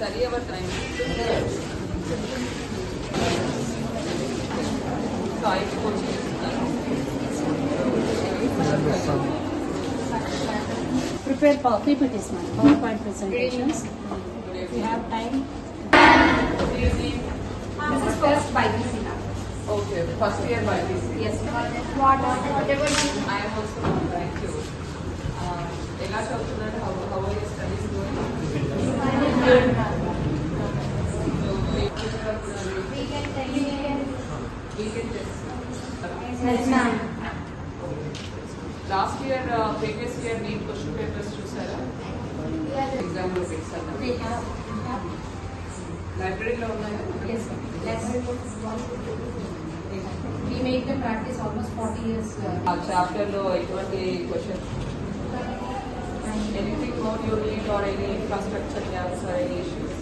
study our prime Prepare power PowerPoint presentations. We have time. This is first by BC now. Okay, first year by. Yes, what whatever I am A teacher అవుతున్నారు? We can tell you. Weekend test. Yes, ma'am. Last year previous year నేను question papers చూసారా exam లో పెట్టాను లైబ్రరీలో ఉన్నాయా Yes, sir. Library books, one. We make them practice almost forty years. uh, ఆ chapter లో ఎటువంటి question anything more you need or any infrastructure gaps or any issues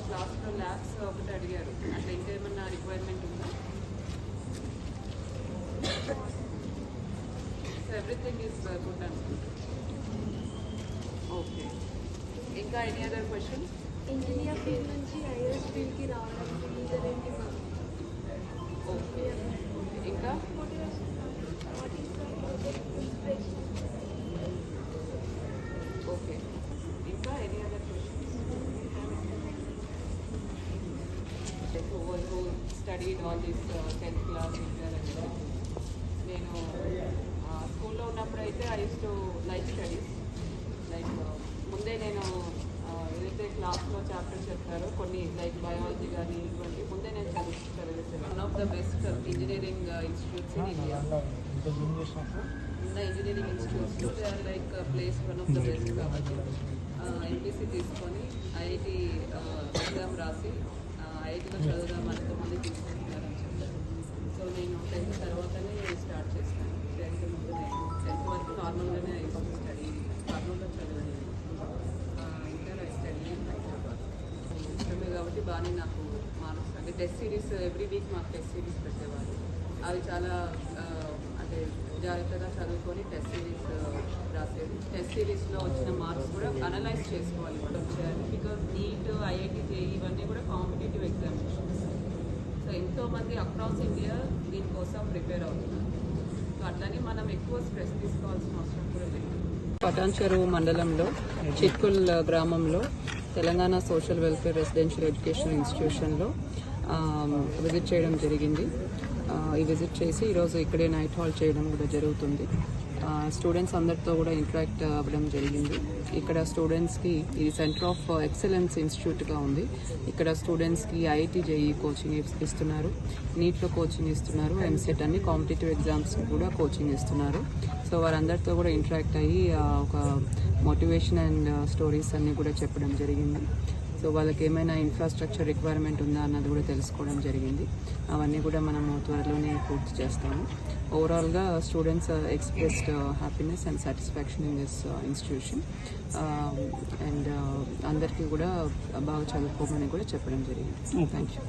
క్లాస్లో ల్యాబ్స్ ఒకటి అడిగారు. అంటే ఇంకేమన్నా రిక్వైర్మెంట్ ఉందా? సో ఎవ్రీథింగ్ ఈస్ గుడ్ అనుకుంటా ఓకే ఇంకా any other question engineer field నుంచి ఐఎస్ ఫీల్డ్కి రావడానికి రీజన్ ఏంటి ఓకే ఇంకా what is the inspiration okay ఇంకా any other questions who, studied all this uh, 10th class inter and everything. నేను స్కూల్లో ఉన్నప్పుడు అయితే I use to like studies like ముందే నేను ఏదైతే క్లాస్లో చాప్టర్ చెప్తారో కొన్ని లైక్ బయాలజీ కానీ ఇటువంటి ముందే నేను చదువు చదివేసాను one of the best engineering institutes in India ఉన్న ఇంజనీరింగ్ ఇన్స్టిట్యూట్స్లో they are like place one of the best కాబట్టి ఎంపీసీ తీసుకొని ఐఐటి ఎగ్జామ్ రాసి ఐఐటిలో చదువుదాం సో నేను టెన్త్ తర్వాతనే స్టార్ట్ చేశాను టెన్త్ ముందు నేను టెన్త్ వరకు నార్మల్గానే అయిపోయింది స్టడీ నార్మల్గా చదివాను ఇంటర్ ఐ స్టడీ హైదరాబాద్ ఇష్టమే కాబట్టి బాగానే నాకు మార్క్స్ అంటే టెస్ట్ సిరీస్ ఎవ్రీ వీక్ మాకు టెస్ట్ సిరీస్ పెట్టేవారు అవి చాలా uh, అంటే జాగ్రత్తగా చదువుకొని టెస్ట్ సిరీస్ రాసేది టెస్ట్ సిరీస్లో వచ్చిన మార్క్స్ కూడా అనలైజ్ చేసుకోవాలి. ఇప్పుడు వచ్చారు బికాజ్ నీట్ ఐఐటి జేఈ ఇవన్నీ కూడా కాంపిటేటివ్ ఎగ్జామినేషన్స్ సో ఎంతోమంది అక్రాస్ ఇండియా దీనికోసం ప్రిపేర్ అవుతున్నారు. సో అట్లనే మనం ఎక్కువ స్ట్రెస్ తీసుకోవాల్సిన అవసరం కూడా లేదు. పటాన్ చెరువు మండలంలో చిట్కుల్ గ్రామంలో Telangana social welfare residential education ఇన్స్టిట్యూషన్లో visit చేయడం జరిగింది. విజిట్ చేసి ఈరోజు ఇక్కడే నైట్ హాల్ చేయడం కూడా జరుగుతుంది. స్టూడెంట్స్ అందరితో కూడా ఇంటరాక్ట్ అవ్వడం జరిగింది. ఇక్కడ స్టూడెంట్స్కి ఇది సెంటర్ ఆఫ్ ఎక్సలెన్స్ ఇన్స్టిట్యూట్గా ఉంది. ఇక్కడ స్టూడెంట్స్కి ఐఐటి జేఈ కోచింగ్ ఇస్తున్నారు. నీట్లో కోచింగ్ ఇస్తున్నారు. ఎంసెట్ అన్ని కాంపిటేటివ్ ఎగ్జామ్స్ కూడా కోచింగ్ ఇస్తున్నారు. సో వారందరితో కూడా ఇంటరాక్ట్ అయ్యి ఒక మోటివేషన్ అండ్ స్టోరీస్ అన్నీ కూడా చెప్పడం జరిగింది. సో వాళ్ళకి ఏమైనా ఇన్ఫ్రాస్ట్రక్చర్ రిక్వైర్మెంట్ ఉందా అన్నది కూడా తెలుసుకోవడం జరిగింది. అవన్నీ కూడా మనము త్వరలోనే పూర్తి చేస్తాము. ఓవరాల్గా students expressed happiness and satisfaction in this institution and అందరికీ కూడా బాగా చదువుకోమని కూడా చెప్పడం జరిగింది. Thank you